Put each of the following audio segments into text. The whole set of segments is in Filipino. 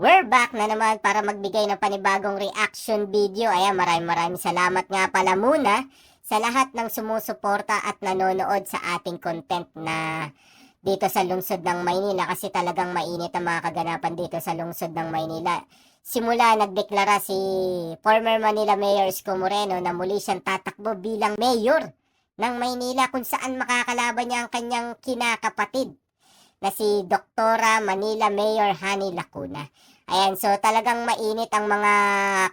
We're back na naman para magbigay ng panibagong reaction video. Ayan, maraming maraming salamat nga pala muna sa lahat ng sumusuporta at nanonood sa ating content na dito sa lungsod ng Maynila kasi talagang mainit ang mga kaganapan dito sa lungsod ng Maynila. Simula nagdeklara si former Manila Mayor Isko Moreno na muli siyang tatakbo bilang mayor ng Maynila kung saan makakalaban niya ang kanyang kinakapatid na si Doktora Manila Mayor Hani Lacuna. Ayan, so talagang mainit ang mga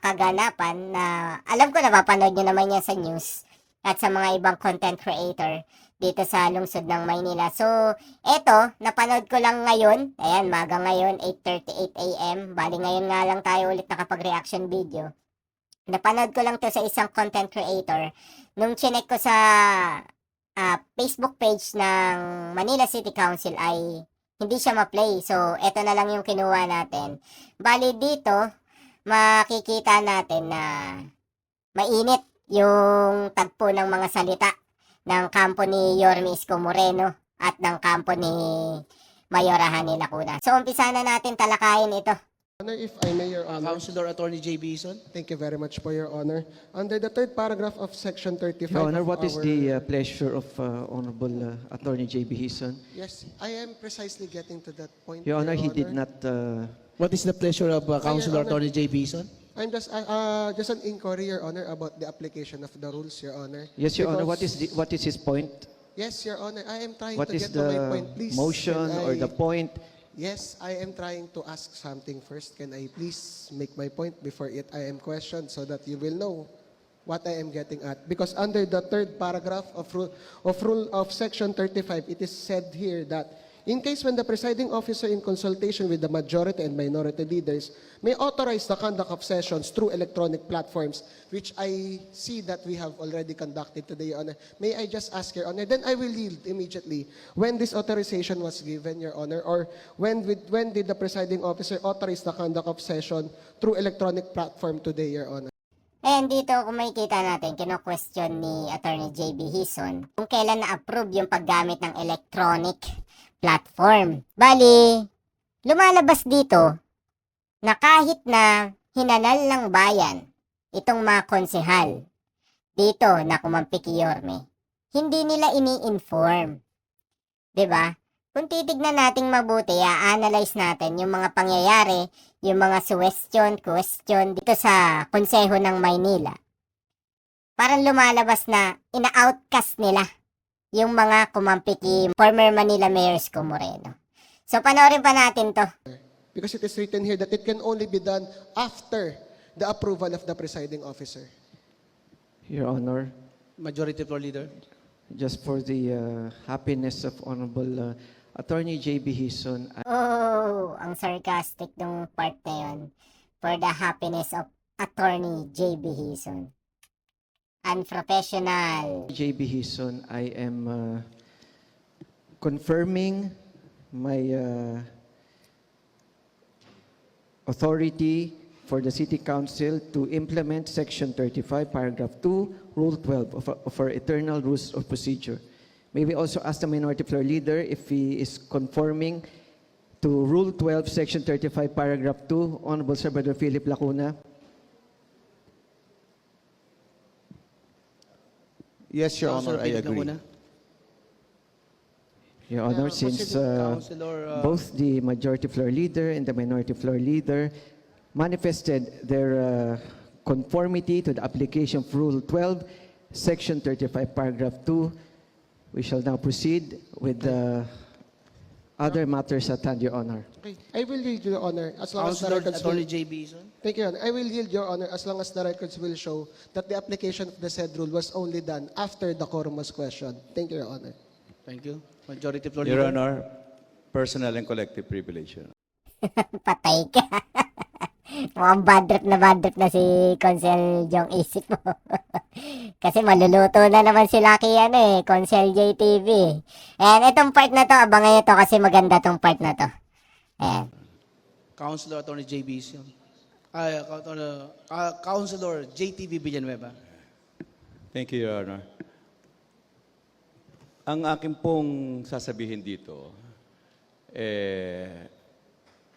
kaganapan na alam ko napapanood nyo naman yan sa news at sa mga ibang content creator dito sa lungsod ng Maynila. So, eto, napanood ko lang ngayon. Ayan, maga ngayon, 8.38 a.m. Bali ngayon nga lang tayo ulit nakapag-reaction video. Napanood ko lang to sa isang content creator. Nung chinek ko sa ah, Facebook page ng Manila City Council ay hindi siya ma-play. So, eto na lang yung kinuha natin. Bali dito, makikita natin na mainit yung tagpo ng mga salita ng kampo ni Yorme Isko Moreno at ng kampo ni Mayora Hani Lacuna. So, umpisa na natin talakayin ito. Honor, if I may, Your Honor. Councilor Attorney J. Bison. Thank you very much for your honor. Under the third paragraph of section 35 Your Honor, of what is our- the uh, pleasure of uh, Honorable uh, Attorney J.B. Hison? Yes, I am precisely getting to that point. Your Honor, he did not, uh, What is the pleasure of uh, Councilor Honor. Attorney J. Bison? I'm just, uh, uh, just an inquiry, Your Honor, about the application of the rules, Your Honor. yes, Your Honor, what is, the, what is his point? Yes, Your Honor, I am trying What to is get to my the point, please. motion Can or I- the point? Yes, I am trying to ask something first. Can I please make my point before it I am questioned so that you will know what I am getting at? Because under the third paragraph of of rule of section 35, it is said here that in case when the presiding officer in consultation with the majority and minority leaders may authorize the conduct of sessions through electronic platforms, which I see that we have already conducted today, Your Honor. May I just ask, Your Honor, then I will yield immediately when this authorization was given, Your Honor, or when, with, when did the presiding officer authorize the conduct of session through electronic platform today, Your Honor? And dito kung makikita natin, kino-question ni Attorney JB Hison kung kailan na-approve yung paggamit ng electronic platform. Bali, lumalabas dito na kahit na hinanal ng bayan itong mga konsehal dito na kumampi Yorme, hindi nila ini-inform. 'Di ba? Kung titignan nating mabuti, a-analyze natin yung mga pangyayari yung mga suwestyon, question dito sa Konseho ng Maynila. Parang lumalabas na ina-outcast nila yung mga kumampi kay former Manila Mayor Isko Moreno. So panoorin pa natin to. Because it is written here that it can only be done after the approval of the presiding officer. Your Honor, Majority Floor Leader. just for the uh, happiness of Honorable uh, Attorney J.B. Hison, I- Oh, ang sarcastic ng part na yun. For the happiness of Attorney J.B. Hison. Unprofessional. J.B. Hison, I am uh, confirming my uh, authority for the City Council to implement Section 35, Paragraph 2, Rule 12 of, our- of our Eternal Rules of Procedure. May we also ask the Minority Floor Leader if he is conforming to Rule 12, Section 35, Paragraph 2, Honorable Salvador Philip Lacuna? Yes, Your Honor, Councilor I Philip agree. Lacuna. Your Honor, Yeah, since uh, Councilor, uh, both the majority floor leader and the minority floor leader manifested their uh, conformity to the application of Rule 12, Section 35, Paragraph 2, we shall now proceed with the other matters at hand, Your Honor. Okay, I will yield, Your Honor, as long as the Councilor records will Attorney J. Bison. Thank you, Your Honor. I will yield, Your Honor, as long as the records will show that the application of the said rule was only done after the quorum was questioned. Thank you, Your Honor. Thank you. Majority Floor Your Leader. Honor, personal and collective privilege. Your. Patay ka. Mukhang bad trip na bad trip na si Consel Jong isip mo. Kasi maluluto na naman sila kay ano eh, Consel JTV. And itong part na to, abangan nyo to kasi maganda tong part na to. Ayan. Councilor Attorney J. Bison. Ay, Councilor, uh, Councilor JTV Villanueva. Thank you, Your Honor. Ang akin pong sasabihin dito, eh,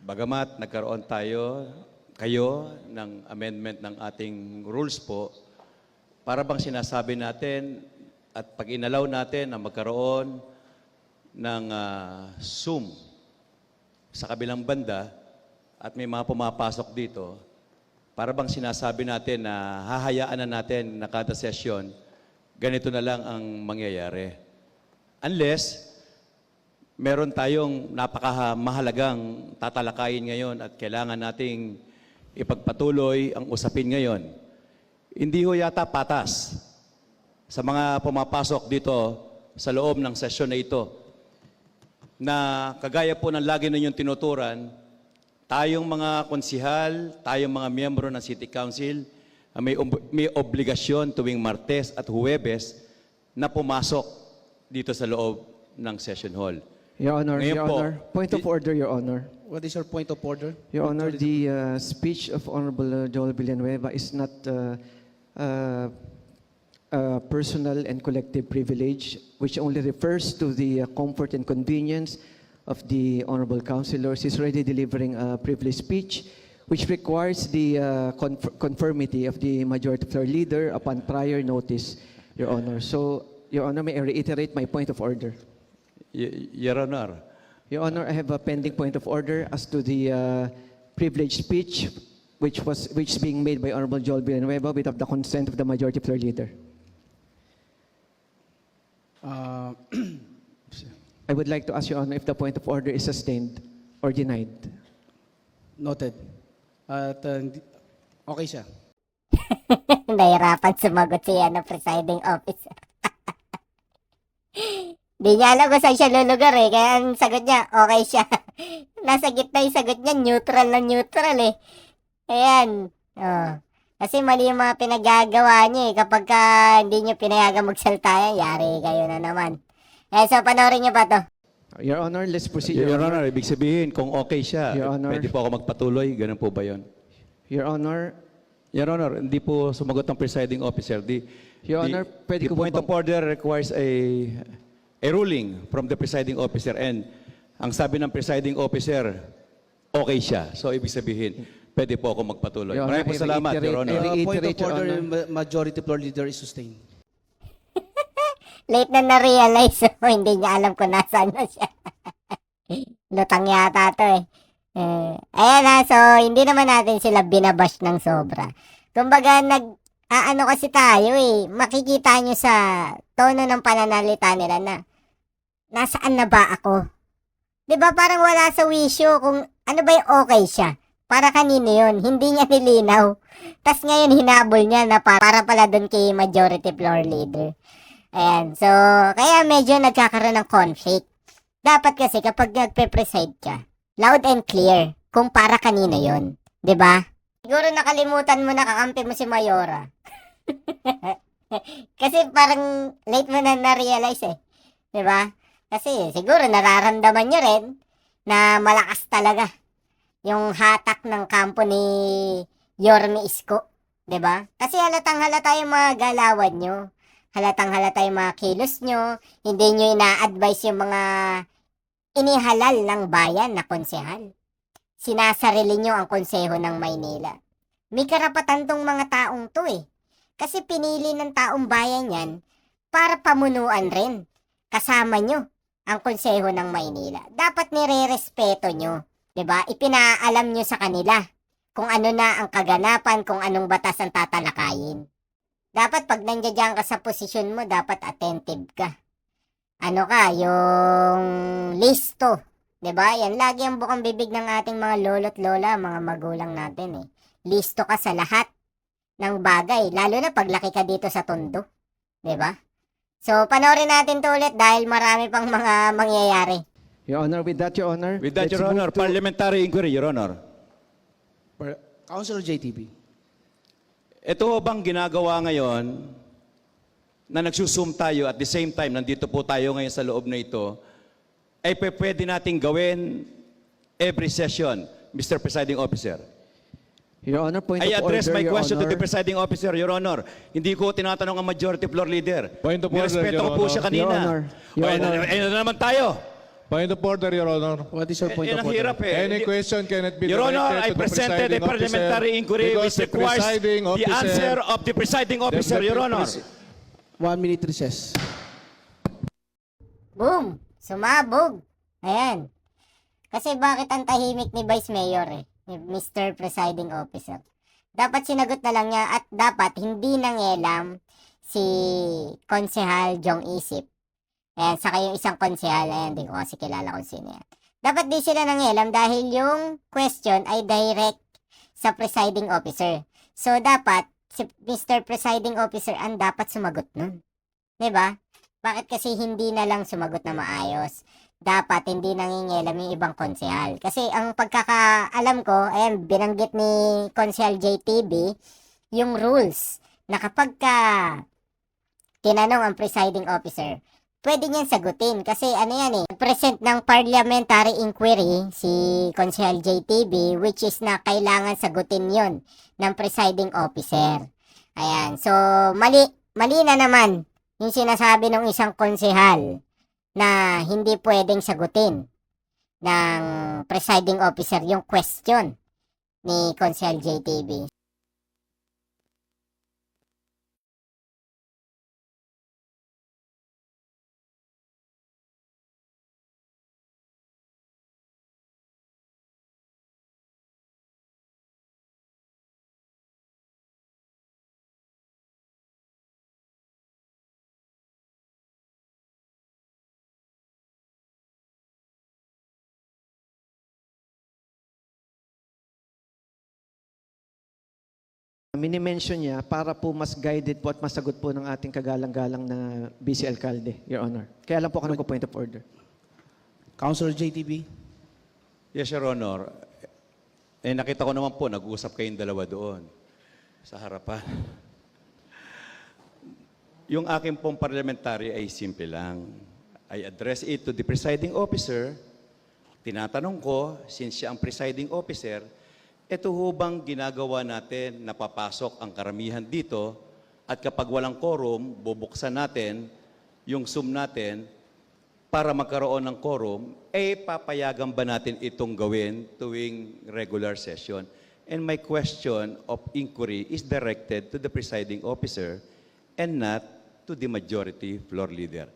bagamat nagkaroon tayo, kayo, ng amendment ng ating rules po, para bang sinasabi natin at pag inalaw natin na magkaroon ng ah, Zoom sa kabilang banda at may mga pumapasok dito, para bang sinasabi natin na hahayaan na natin na kada session, ganito na lang ang mangyayari. Unless, meron tayong napakamahalagang tatalakayin ngayon at kailangan nating ipagpatuloy ang usapin ngayon. Hindi ho yata patas sa mga pumapasok dito sa loob ng sesyon na ito na kagaya po ng lagi ninyong tinuturan, tayong mga konsihal, tayong mga miyembro ng City Council, ah, may, may obligasyon tuwing Martes at Huwebes na pumasok dito sa loob ng session hall. Your Honor, Ngayon Your po, Honor, point of order, Your Honor. What is your point of order? Your Honor, the uh, speech of Honorable uh, Joel Villanueva is not uh, uh, uh, personal and collective privilege, which only refers to the uh, comfort and convenience of the Honorable Councilors. He's already delivering a privileged speech, which requires the uh, conf- conformity of the majority floor leader upon prior notice, Your Honor. So, Your Honor, may I reiterate my point of order? Y- Your Honor, Your Honor, I have a pending point of order as to the uh, privileged speech which was which is being made by Honorable Joel Villanueva without the consent of the majority floor leader. Uh, I would like to ask Your Honor if the point of order is sustained or denied. noted. At uh, hindi- okay siya. Nahirapan sumagot si ano, presiding officer. Di niya alam kung saan siya lulugar eh. Kaya ang sagot niya, okay siya. Nasa gitna yung sagot niya, neutral na neutral eh. Ayan. Oh. Kasi mali yung mga pinagagawa niya eh. Kapag ka hindi niyo pinayagan magsalta yan, yari kayo na naman. Eh, so panoorin niyo ba to? Your Honor, let's proceed. Your Honor, ibig sabihin, kung okay siya, Your Honor. pwede po ako magpatuloy, ganun po ba yun? Your Honor, Your Honor, hindi po sumagot ng presiding officer. The, Your the- Honor, pwede the ko po point bang- of order requires a, a ruling from the presiding officer and ang sabi ng presiding officer, okay siya. So, ibig sabihin, pwede po ako magpatuloy. Your Honor, Maraming po I salamat, Your reiterate- Honor. I Uh, point of Your order, Honor. ma- majority floor leader is sustained. Late na na-realize. So, hindi niya alam kung nasaan na siya. Lutang yata to eh. Eh, ayan ha, so hindi naman natin sila binabash ng sobra. Kumbaga, nag, aano kasi tayo eh, makikita nyo sa tono ng pananalita nila na, nasaan na ba ako? 'Di ba parang wala sa wisyo kung ano ba yung okay siya. Para kanino yun, hindi niya nilinaw. Tapos ngayon hinabol niya na para, para pala doon kay majority floor leader. Ayan, so, kaya medyo nagkakaroon ng conflict. Dapat kasi kapag nagpe-preside ka, loud and clear kung para kanino 'di ba? Siguro nakalimutan mo nakakampi mo si Mayora. kasi parang late mo na na-realize eh. ba? Kasi siguro nararamdaman niyo rin na malakas talaga yung hatak ng kampo ni Yorme Isko, ba? Kasi halatang halata yung mga galawan nyo. Halatang halata yung mga kilos nyo. Hindi nyo ina-advise yung mga inihalal ng bayan na konsehal. Sinasarili nyo ang konseho ng Maynila. May karapatan tong mga taong to eh. Kasi pinili ng taong bayan yan para pamunuan rin. Kasama nyo ang konseho ng Maynila. Dapat nire-respeto nyo. ba? Ipinaalam nyo sa kanila kung ano na ang kaganapan, kung anong batas ang tatalakayin. Dapat pag nandiyan ka sa posisyon mo, dapat attentive ka ano ka, yung listo. ba? Yan lagi ang bukang bibig ng ating mga lolo't lola, mga magulang natin eh. Listo ka sa lahat ng bagay, lalo na paglaki ka dito sa tondo. ba? So, panoorin natin to ulit dahil marami pang mga mangyayari. Your Honor, with that, Your Honor. With that, let's Your move Honor, to- parliamentary inquiry, Your Honor. Per- Councilor JTB. Ito ho bang ginagawa ngayon na nagsusum tayo at the same time, nandito po tayo ngayon sa loob na ito, ay pe- pwede nating gawin every session, Mr. Presiding Officer. Your Honor, point I of address order, my Your question to the Honor. Presiding Officer, Your Honor. Hindi ko tinatanong ang majority floor leader. Point of order, Nirespeto Your ko po Honor. siya kanina. Your Honor, Your Ay, Honor. ay, na naman tayo. Point of order, Your Honor. What is your point Eh, of ang order? hirap eh. Any Hindi- question cannot be Your Honor, directed I to the presented a presiding parliamentary officer inquiry because which the requires presiding the officer- answer of the presiding officer, the Your Honor. One minute recess. Boom! Sumabog! Ayan. Kasi bakit ang tahimik ni Vice Mayor eh? Mr. Presiding Officer. Dapat sinagot na lang niya at dapat hindi nangelam si Konsehal Jong Isip. Ayan, saka yung isang konsehal, ayan, di ko kasi kilala kung sino yan. Dapat di sila nangelam dahil yung question ay direct sa presiding officer. So, dapat si Mr. Presiding Officer ang dapat sumagot nun. ba? Bakit kasi hindi na lang sumagot na maayos? Dapat hindi nangingialam yung ibang konsehal. Kasi ang pagkakaalam ko, ayan, binanggit ni Konsehal JTB, yung rules na kapag ka tinanong ang presiding officer, pwede niyan sagutin. Kasi ano yan eh, present ng parliamentary inquiry si Konsehal JTB, which is na kailangan sagutin yon ng presiding officer. Ayan, so mali, mali na naman yung sinasabi ng isang konsehal na hindi pwedeng sagutin ng presiding officer yung question ni Konsehal JTB. Minimension niya para po mas guided po at masagot po ng ating kagalang-galang na BC Alcalde, Your Honor. Kaya lang po ako nagpo-point of order. Councilor JTB. Yes, Your Honor. Eh, nakita ko naman po, nag-uusap kayong dalawa doon sa harapan. Yung aking pong parliamentary ay simple lang. I address it to the presiding officer. Tinatanong ko, since siya ang presiding officer, ito ho bang ginagawa natin na papasok ang karamihan dito at kapag walang quorum, bubuksan natin yung Zoom natin para magkaroon ng quorum, eh papayagan ba natin itong gawin tuwing regular session? And my question of inquiry is directed to the presiding officer and not to the majority floor leader.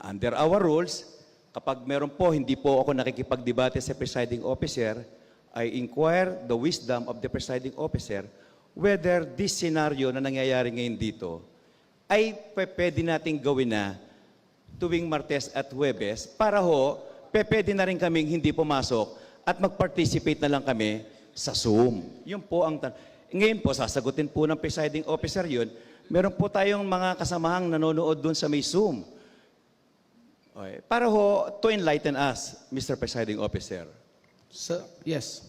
Under our rules, kapag meron po, hindi po ako nakikipagdebate sa presiding officer, I inquire the wisdom of the presiding officer whether this scenario na nangyayari ngayon dito ay pwede nating gawin na tuwing Martes at Huwebes para ho, pwede na rin kaming hindi pumasok at mag-participate na lang kami sa Zoom. Yun po ang tan- Ngayon po, sasagutin po ng presiding officer yun. Meron po tayong mga kasamahang nanonood dun sa may Zoom. Okay. Para ho, to enlighten us, Mr. Presiding Officer. Sir, yes.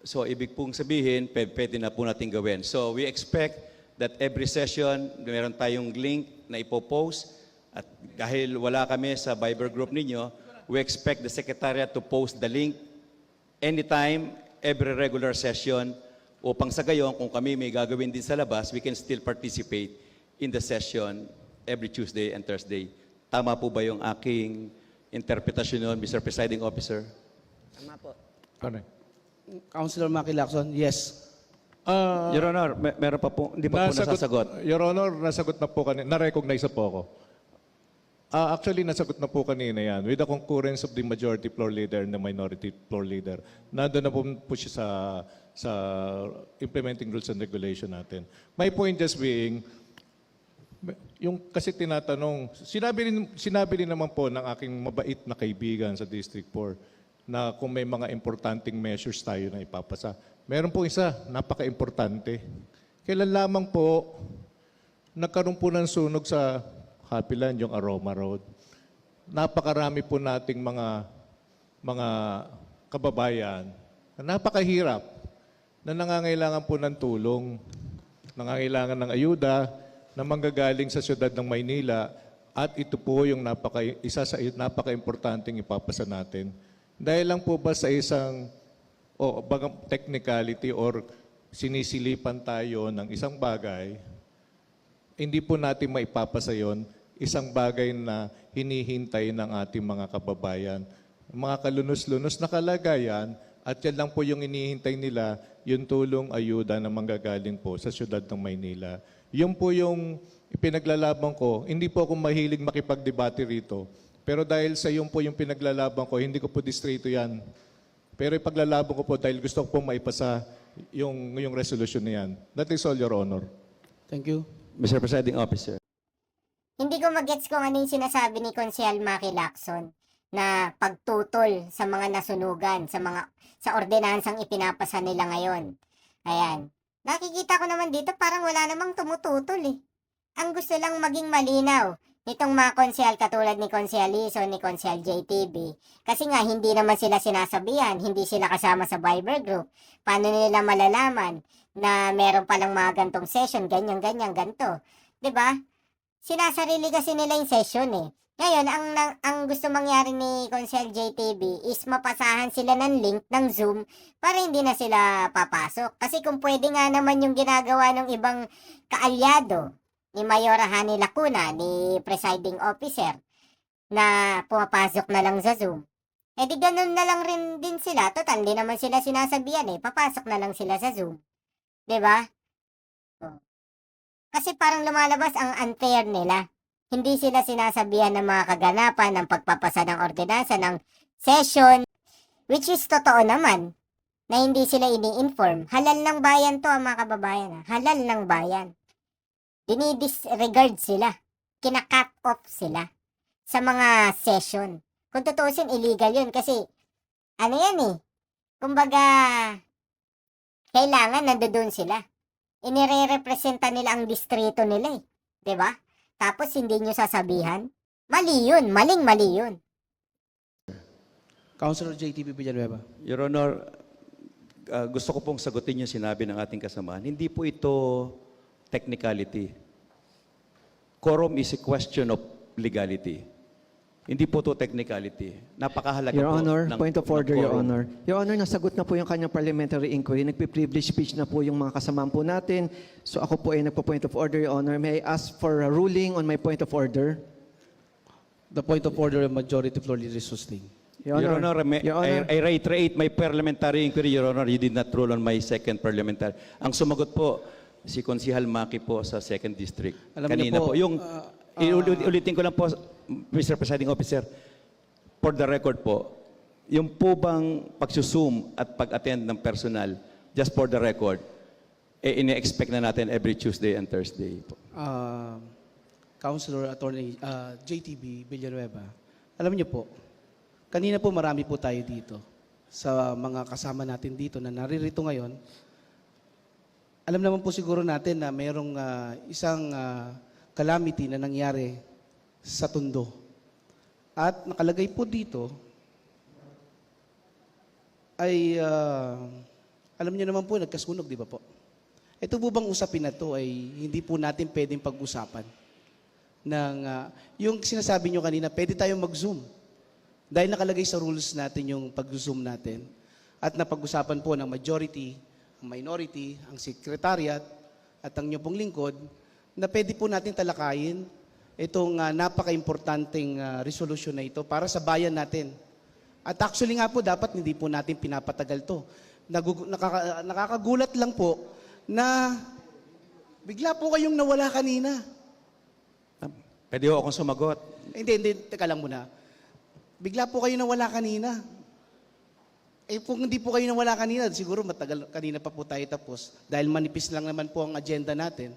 So, ibig pong sabihin, pwede na po natin gawin. So, we expect that every session, meron tayong link na ipopost. At dahil wala kami sa Viber group ninyo, we expect the Secretariat to post the link anytime, every regular session, upang sa gayon, kung kami may gagawin din sa labas, we can still participate in the session every Tuesday and Thursday. Tama po ba yung aking interpretasyon nun, Mr. Presiding Officer? Correct. Councilor Maki Lacson, yes. Ah, Your Honor, may- meron pa po, hindi pa po nasasagot. Your Honor, nasagot na po kanina. Na-recognize na po ako. Ah, actually, nasagot na po kanina yan. With the concurrence of the majority floor leader and the minority floor leader. Nandun na po, po siya sa, sa implementing rules and regulation natin. My point just being, yung kasi tinatanong, sinabi rin, sinabi rin naman po ng aking mabait na kaibigan sa District 4 na kung may mga importanteng measures tayo na ipapasa. Meron po isa, napaka-importante. Kailan lamang po nagkaroon po ng sunog sa Happy Land, yung Aroma Road. Napakarami po nating mga mga kababayan na napakahirap na nangangailangan po ng tulong, nangangailangan ng ayuda na manggagaling sa siyudad ng Maynila at ito po yung napaka, isa sa napaka-importanting ipapasa natin. Dahil lang po ba sa isang o bagang technicality or sinisilipan tayo ng isang bagay, hindi po natin maipapasa yon isang bagay na hinihintay ng ating mga kababayan. Mga kalunos-lunos na kalagayan at yan lang po yung inihintay nila, yung tulong ayuda na manggagaling po sa siyudad ng Maynila. Yun po yung ipinaglalaban ko. Hindi po ako mahilig makipagdebate rito. Pero dahil sa yun po yung pinaglalaban ko, hindi ko po distrito yan. Pero ipaglalaban ko po dahil gusto ko po maipasa yung, yung resolution na yan. That is all, Your Honor. Thank you. Mr. Presiding Officer. Hindi ko magets kung ano yung sinasabi ni Konsyal Maki Lacson na pagtutol sa mga nasunugan, sa mga sa ordinansang ipinapasa nila ngayon. Ayan. Nakikita ko naman dito parang wala namang tumututol eh. Ang gusto lang maging malinaw nitong mga konsyal katulad ni Konsyal Lison, ni Konsyal JTB. Kasi nga hindi naman sila sinasabihan, hindi sila kasama sa Viber group. Paano nila malalaman na meron palang mga gantong session, ganyan, ganyan, ganto. ba? sinasarili kasi nila yung session eh. Ngayon, ang, ang, ang gusto mangyari ni Consel JTB is mapasahan sila ng link ng Zoom para hindi na sila papasok. Kasi kung pwede nga naman yung ginagawa ng ibang kaalyado ni Mayora Hani Lacuna, ni presiding officer, na pumapasok na lang sa Zoom. Eh di ganun na lang rin din sila. Total, di naman sila sinasabihan eh. Papasok na lang sila sa Zoom. ba? Oh. Kasi parang lumalabas ang unfair nila. Hindi sila sinasabihan ng mga kaganapan ng pagpapasa ng ordinansa ng session, which is totoo naman, na hindi sila ini-inform. Halal ng bayan to, ang mga kababayan. ha. Halal ng bayan. Dinidisregard sila. Kina-cut off sila sa mga session. Kung tutusin, illegal yun kasi, ano yan eh, kumbaga, kailangan nandoon sila inire-representa nila ang distrito nila eh. ba? Tapos hindi nyo sasabihan? Mali yun. Maling mali yun. Councilor JTV Villanueva. Your Honor, uh, gusto ko pong sagutin yung sinabi ng ating kasamaan. Hindi po ito technicality. Quorum is a question of legality. Hindi po ito technicality. Napakahalaga Your po Honor, ng- point of order, Your quorum. Honor. Your Honor, nasagot na po yung kanyang parliamentary inquiry. Nagpi-privilege speech na po yung mga kasamahan po natin. So ako po ay nagpo-point of order, Your Honor. May I ask for a ruling on my point of order? The point of order of majority floor leader is sustained. Your Your Honor, Honor, may- Your Honor, I, I reiterate my parliamentary inquiry, Your Honor. You did not rule on my second parliamentary. Ang sumagot po, si Konsihal Maki po sa second district. Alam niyo Kanina po, po, yung, ah, iulit- ulitin ko lang po, Mr. Presiding Officer, for the record po, yung po bang pagsusum at pag-attend ng personal, just for the record, eh, ine-expect na natin every Tuesday and Thursday po. Uh, Councilor Attorney uh, JTB Villanueva, alam niyo po, kanina po marami po tayo dito sa mga kasama natin dito na naririto ngayon. Alam naman po siguro natin na mayroong ah, isang ah, calamity na nangyari sa Tondo. At nakalagay po dito ay ah, alam niyo naman po nagkasunog, di ba po? Ito po bang usapin na to ay hindi po natin pwedeng pag-usapan ng ah, yung sinasabi nyo kanina, pwede tayong mag-zoom. Dahil nakalagay sa rules natin yung pag-zoom natin. At napag-usapan po ng majority, minority, ang secretariat, at ang inyong pong lingkod, na pwede po natin talakayin itong ah, napaka-importanting ah, resolution na ito para sa bayan natin. At actually nga po, dapat hindi po natin pinapatagal to. Nagug- nakaka- nakakagulat lang po na bigla po kayong nawala kanina. Pwede ho akong sumagot. Hindi, hindi, teka lang muna. Bigla po kayo nawala kanina. Eh kung hindi po kayo nawala kanina, siguro matagal kanina pa po tayo tapos. Dahil manipis lang naman po ang agenda natin.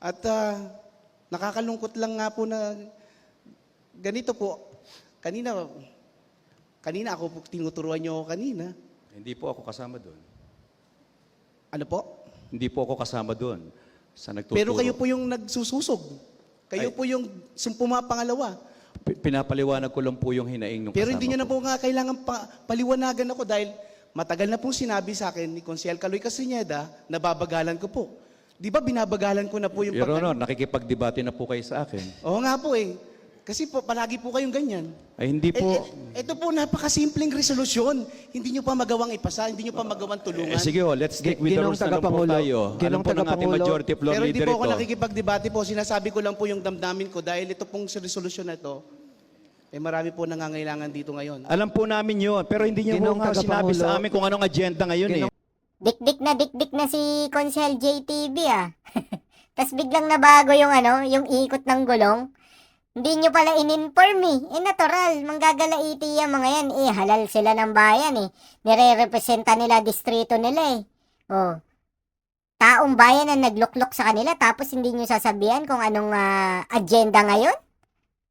At ah, nakakalungkot lang nga po na ganito po. Kanina, kanina ako po tinuturuan niyo ako kanina. Hindi po ako kasama doon. Ano po? Hindi po ako kasama doon sa nagtuturo. Pero kayo po yung nagsususog. Kayo Ay. po yung sumpuma pangalawa. Pi- Pinapaliwanag ko lang po yung hinaing ng Pero hindi niyo na po nga kailangan pa, paliwanagan ako dahil matagal na pong sinabi sa akin ni Konsyel Kaloy Casineda na babagalan ko po. Di ba binabagalan ko na po yung Your Honor, nakikipagdebate na po kayo sa akin. Oo nga po eh. Kasi po, palagi po kayong ganyan. Ay hindi Eh, po. eh, ito po, napakasimpleng resolusyon. Hindi nyo pa magawang ipasa, hindi nyo pa magawang tulungan. Eh, sige ho, let's stick with the Ginong rules na lang po Tagapangulo, tayo. Alam Ginong po ng ating Tagapangulo, majority floor Pero hindi leader po ako ito. nakikipagdebate po. Sinasabi ko lang po yung damdamin ko dahil ito pong resolusyon na ito, eh marami po nangangailangan dito ngayon. Alam po namin yun, pero hindi niyo po Ginong nga sinabi Tagapangulo, sa amin kung anong agenda ngayon eh. Dikdik na dikdik na si Consel JTV ah. Tapos biglang nabago yung ano, yung ikot ng gulong. Hindi nyo pala in-inform eh. Eh natural, manggagalaiti yung mga yan. Eh halal sila ng bayan eh. Nire-representa nila distrito nila eh. Oh. Taong bayan ang nagluklok sa kanila tapos hindi nyo sasabihan kung anong ah, agenda ngayon?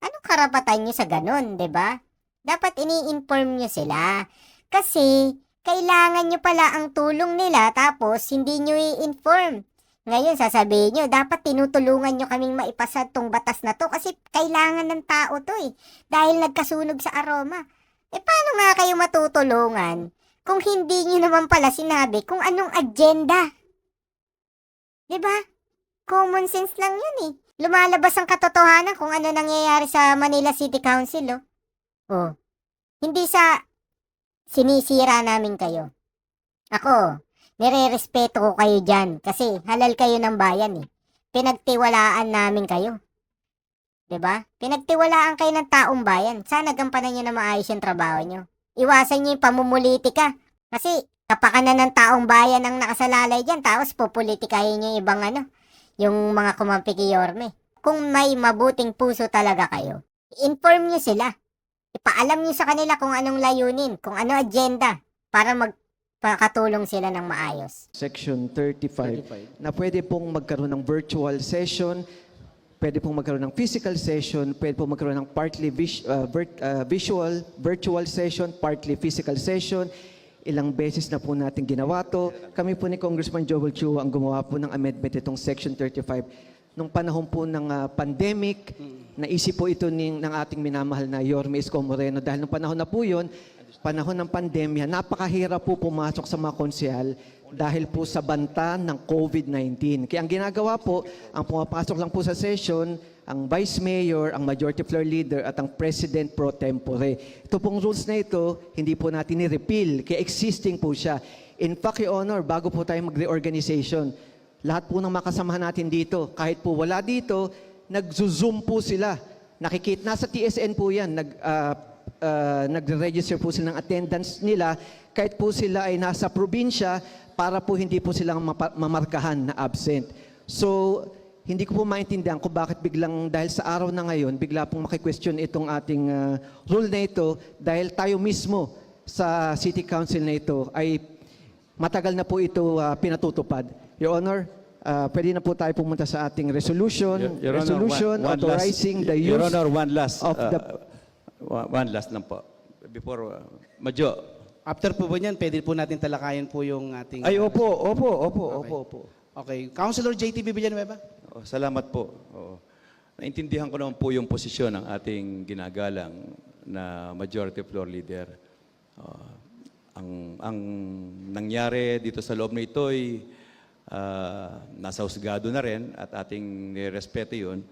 Anong karapatan nyo sa ganun, ba? Dapat ini-inform nyo sila. Kasi kailangan nyo pala ang tulong nila tapos hindi nyo i-inform. Ngayon, sasabihin nyo, dapat tinutulungan nyo kaming maipasa tong batas na to kasi kailangan ng tao to eh. Dahil nagkasunog sa aroma. Eh, paano nga kayo matutulungan kung hindi nyo naman pala sinabi kung anong agenda? ba? Common sense lang yun eh. Lumalabas ang katotohanan kung ano nangyayari sa Manila City Council, oh. Oh. Hindi sa sinisira namin kayo. Ako, nire-respeto ko kayo dyan kasi halal kayo ng bayan eh. Pinagtiwalaan namin kayo. 'Di ba? Pinagtiwalaan kayo ng taong bayan. Sana gampanan nyo na maayos yung trabaho nyo. Iwasan nyo yung pamumulitika. Kasi kapakanan ng taong bayan ang nakasalalay dyan tapos pupolitikahin yung ibang ano, yung mga kumampi kay Yorme. Kung may mabuting puso talaga kayo, inform nyo sila. Ipaalam nyo sa kanila kung anong layunin, kung ano agenda para magpakatulong sila ng maayos. Section 35, na pwede pong magkaroon ng virtual session, pwede pong magkaroon ng physical session, pwede pong magkaroon ng partly vis- uh, virt- uh, visual, virtual session, partly physical session. Ilang beses na po natin ginawa to. Kami po ni Congressman Joel Chu ang gumawa po ng amendment itong Section 35. Nung panahon po ng uh, pandemic, naisip po ito ng, ng ating minamahal na Yorme Isko Moreno dahil nung panahon na po yun, panahon ng pandemya, napakahirap po pumasok sa mga konsehal dahil po sa banta ng COVID-19. Kaya ang ginagawa po, ang pumapasok lang po sa session, ang Vice Mayor, ang Majority Floor Leader, at ang President Pro Tempore. Ito pong rules na ito, hindi po natin ni-repeal, kaya existing po siya. In fact, Your Honor, bago po tayo mag-reorganization, lahat po ng makasamahan natin dito, kahit po wala dito, nag-zoom po sila. Nakikita, nasa TSN po yan, nag, ah, uh, nagre-register po sila ng attendance nila kahit po sila ay nasa probinsya para po hindi po silang mamarkahan na absent. So, hindi ko po maintindihan kung bakit biglang dahil sa araw na ngayon, bigla pong maki-question itong ating uh, rule na ito dahil tayo mismo sa City Council na ito ay matagal na po ito uh, pinatutupad. Your Honor, uh, pwede na po tayo pumunta sa ating resolution, Your- Your Honor, resolution one- one authorizing last, the use Your Honor, one last, of the uh, one one last lang po. Before, uh, Madjo, After po ba niyan, pwede po natin talakayan po yung ating... ay opo, opo, opo, opo, opo. Okay. Councilor JTB Villanueva? Oh, salamat po. Oo. Naintindihan ko naman po yung posisyon ng ating ginagalang na majority floor leader. Oh, ang, ang nangyari dito sa loob na ito ay ah, nasa husgado na rin at ating nirespeto yun.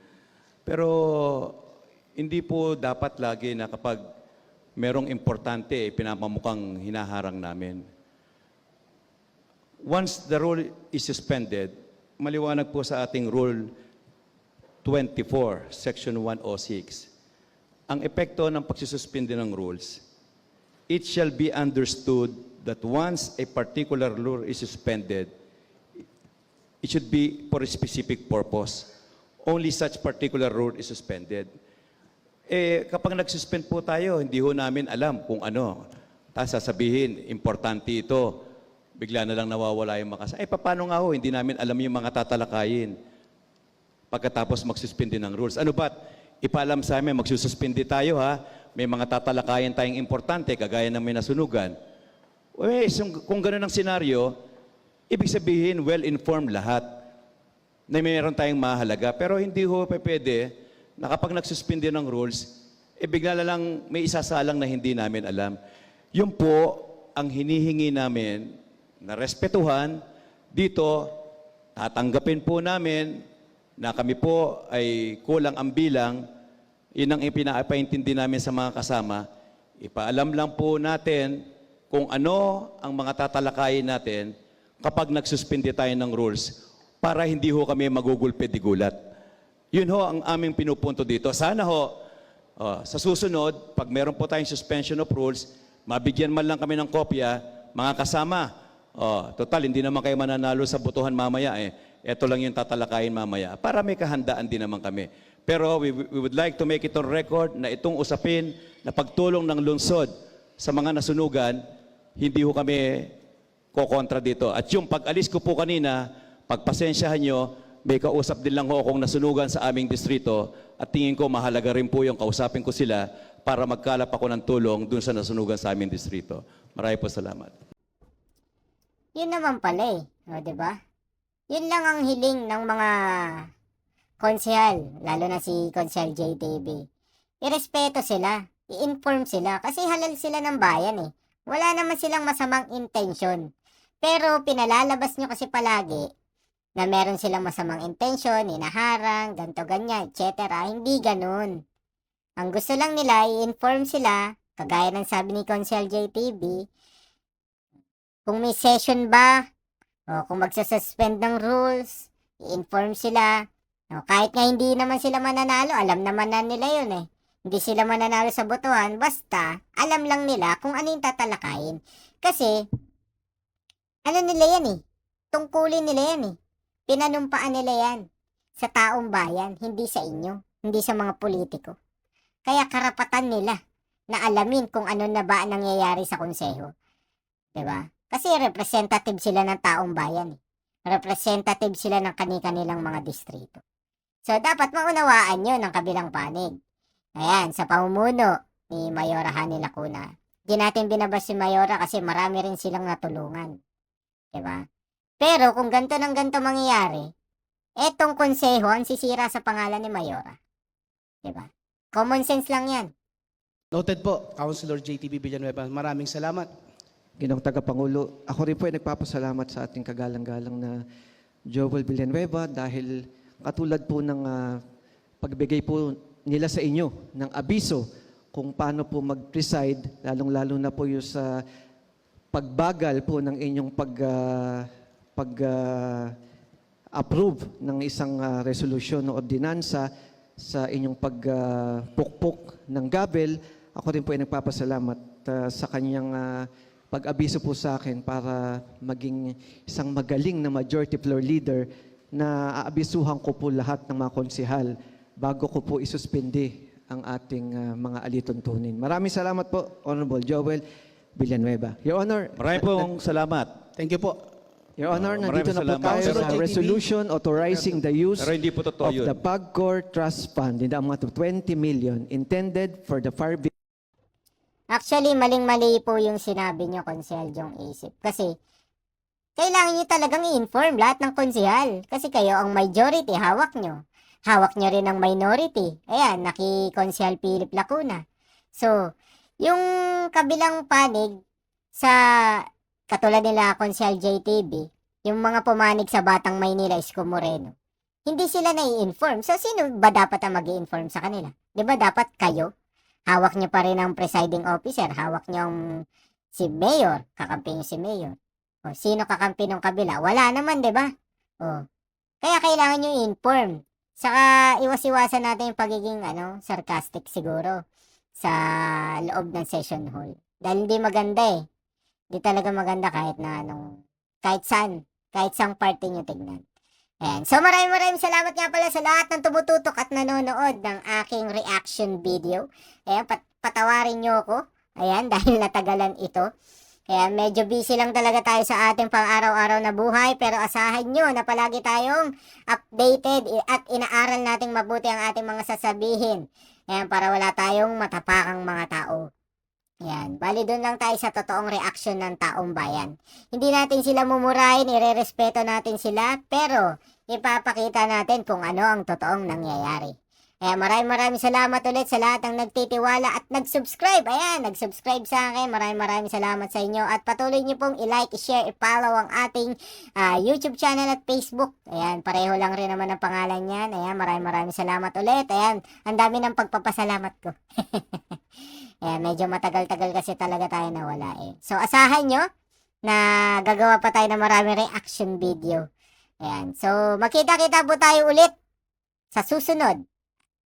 Pero hindi po dapat lagi na kapag merong importante, eh, pinapamukhang hinaharang namin. Once the rule is suspended, maliwanag po sa ating Rule 24, Section 106, ang epekto ng pagsususpinde ng rules, it shall be understood that once a particular rule is suspended, it should be for a specific purpose. Only such particular rule is suspended. Eh, kapag nag-suspend po tayo, hindi ho namin alam kung ano. Tapos sasabihin, importante ito. Bigla na lang nawawala yung makasa. Eh, paano nga ho? Hindi namin alam yung mga tatalakayin. Pagkatapos magsuspindi ng rules. Ano ba? Ipaalam sa amin, magsususpindi tayo ha. May mga tatalakayan tayong importante, kagaya ng may nasunugan. Eh, kung ganun ang senaryo, ibig sabihin, well-informed lahat na mayroon tayong mahalaga. Pero hindi ho pwede na kapag nagsuspindi ng rules, eh bigla na lang may isasalang na hindi namin alam. Yun po ang hinihingi namin na respetuhan dito, tatanggapin po namin na kami po ay kulang ang bilang, Yun ang ipinapaintindi namin sa mga kasama. Ipaalam lang po natin kung ano ang mga tatalakayin natin kapag nagsuspindi tayo ng rules para hindi ho kami magugulpe di gulat. Yun ho ang aming pinupunto dito. Sana ho, oh, sa susunod, pag meron po tayong suspension of rules, mabigyan man lang kami ng kopya, mga kasama. Oh, total, hindi naman kayo mananalo sa botohan mamaya eh. Ito lang yung tatalakayin mamaya. Para may kahandaan din naman kami. Pero we, we would like to make it on record na itong usapin na pagtulong ng lungsod sa mga nasunugan, hindi ho kami kokontra dito. At yung pag-alis ko po kanina, pagpasensyahan nyo, may kausap din lang ho akong nasunugan sa aming distrito at tingin ko mahalaga rin po yung kausapin ko sila para magkalap ako ng tulong dun sa nasunugan sa aming distrito. Marami po salamat. Yun naman pala eh. O, di ba? Yun lang ang hiling ng mga konsehal, lalo na si konsehal JTB. Irespeto sila, i-inform sila, kasi halal sila ng bayan eh. Wala naman silang masamang intensyon. Pero pinalalabas nyo kasi palagi na meron silang masamang intensyon, inaharang, ganto ganyan, etc. Hindi ganun. Ang gusto lang nila, i-inform sila, kagaya ng sabi ni Consel JTB, kung may session ba, o kung magsususpend ng rules, i-inform sila. O, kahit nga hindi naman sila mananalo, alam naman na nila yun eh. Hindi sila mananalo sa botohan, basta alam lang nila kung ano yung tatalakayin. Kasi, ano nila yan eh. Tungkulin nila yan eh. Pinanumpaan nila yan sa taong bayan, hindi sa inyo, hindi sa mga politiko. Kaya karapatan nila na alamin kung ano na ba ang nangyayari sa konseho. ba? Kasi representative sila ng taong bayan. eh. Representative sila ng kani-kanilang mga distrito. So, dapat maunawaan nyo ng kabilang panig. Ayan, sa pamumuno ni Mayora Hani Lacuna. Di natin binabas si Mayora kasi marami rin silang natulungan. 'Di ba? Pero kung ganito ng ganito mangyayari, etong konseho ang sisira sa pangalan ni Mayora. 'Di ba? Common sense lang yan. Noted po, Councilor JTB Villanueva. Maraming salamat. Ginong Tagapangulo, ako rin po ay nagpapasalamat sa ating kagalang-galang na Joel Villanueva dahil katulad po ng ah, pagbigay po nila sa inyo ng abiso kung paano po mag-preside, lalong-lalo na po yung sa pagbagal po ng inyong pag, ah, pag ah, approve ng isang ah, resolusyon o ordinansa sa inyong pagpukpok ng gabel. Ako rin po ay nagpapasalamat ah, sa kanyang ah, pag-abiso po sa akin para maging isang magaling na majority floor leader na aabisuhan ko po lahat ng mga konsihal bago ko po isuspindi ang ating ah, mga alituntunin. Maraming salamat po, Honorable Joel Villanueva. Your Honor, Marami pong salamat. Thank you po. Your Honor, Oh, nandito na po maraming tayo salamat. sa JTV. resolution authorizing the use Pero hindi po totoo of yun. the PAGCOR Trust Fund in the amount of 20 million intended for the fire Actually, maling-mali po yung sinabi nyo, Konsehal Jong Isip. Kasi, kailangan nyo talagang i-inform lahat ng konsehal. Kasi kayo ang majority, hawak nyo. Hawak nyo rin ang minority. Ayan, naki-konsehal Philip Lacuna. So, yung kabilang panig sa katulad nila konsehal JTB, yung mga pumanig sa Batang Maynila Isko Moreno, hindi sila nai-inform. So, sino ba dapat ang mag inform sa kanila? Di ba dapat kayo? hawak niyo pa rin ang presiding officer, hawak niyo ang si mayor, kakampi niyo si mayor. O, sino kakampi ng kabila? Wala naman, di ba? O, kaya kailangan niyo i-inform. Saka iwas-iwasan natin yung pagiging ano, sarcastic siguro sa loob ng session hall. Dahil hindi maganda eh. Hindi talaga maganda kahit na anong, kahit saan, kahit saan party niyo tignan. Ayan. So maraming maraming salamat nga pala sa lahat ng tumututok at nanonood ng aking reaction video. Ayan, pat patawarin nyo ako. Ayan, dahil natagalan ito. Kaya medyo busy lang talaga tayo sa ating pang-araw-araw na buhay. Pero asahan nyo na palagi tayong updated at inaaral nating mabuti ang ating mga sasabihin. Ayan, para wala tayong matapakang mga tao. Ayan, bali doon lang tayo sa totoong reaksyon ng taong bayan. Hindi natin sila mumurahin, irerespeto natin sila, pero ipapakita natin kung ano ang totoong nangyayari. Ayan, maraming maraming salamat ulit sa lahat ng nagtitiwala at nag-subscribe. Ayan, nag-subscribe sa akin. Maraming maraming salamat sa inyo. At patuloy niyo pong i-like, i-share, i-follow ang ating ah, YouTube channel at Facebook. Ayan, pareho lang rin naman ang pangalan niyan. Ayan, maraming maraming salamat ulit. Ayan, ang dami ng pagpapasalamat ko. Ayan, medyo matagal-tagal kasi talaga tayo nawala eh. So, asahan nyo na gagawa pa tayo ng maraming reaction video. Ayan, so makita-kita po tayo ulit sa susunod.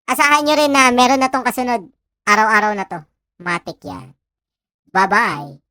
Asahan nyo rin na meron na tong kasunod. Araw-araw na to. Matik yan. Bye-bye.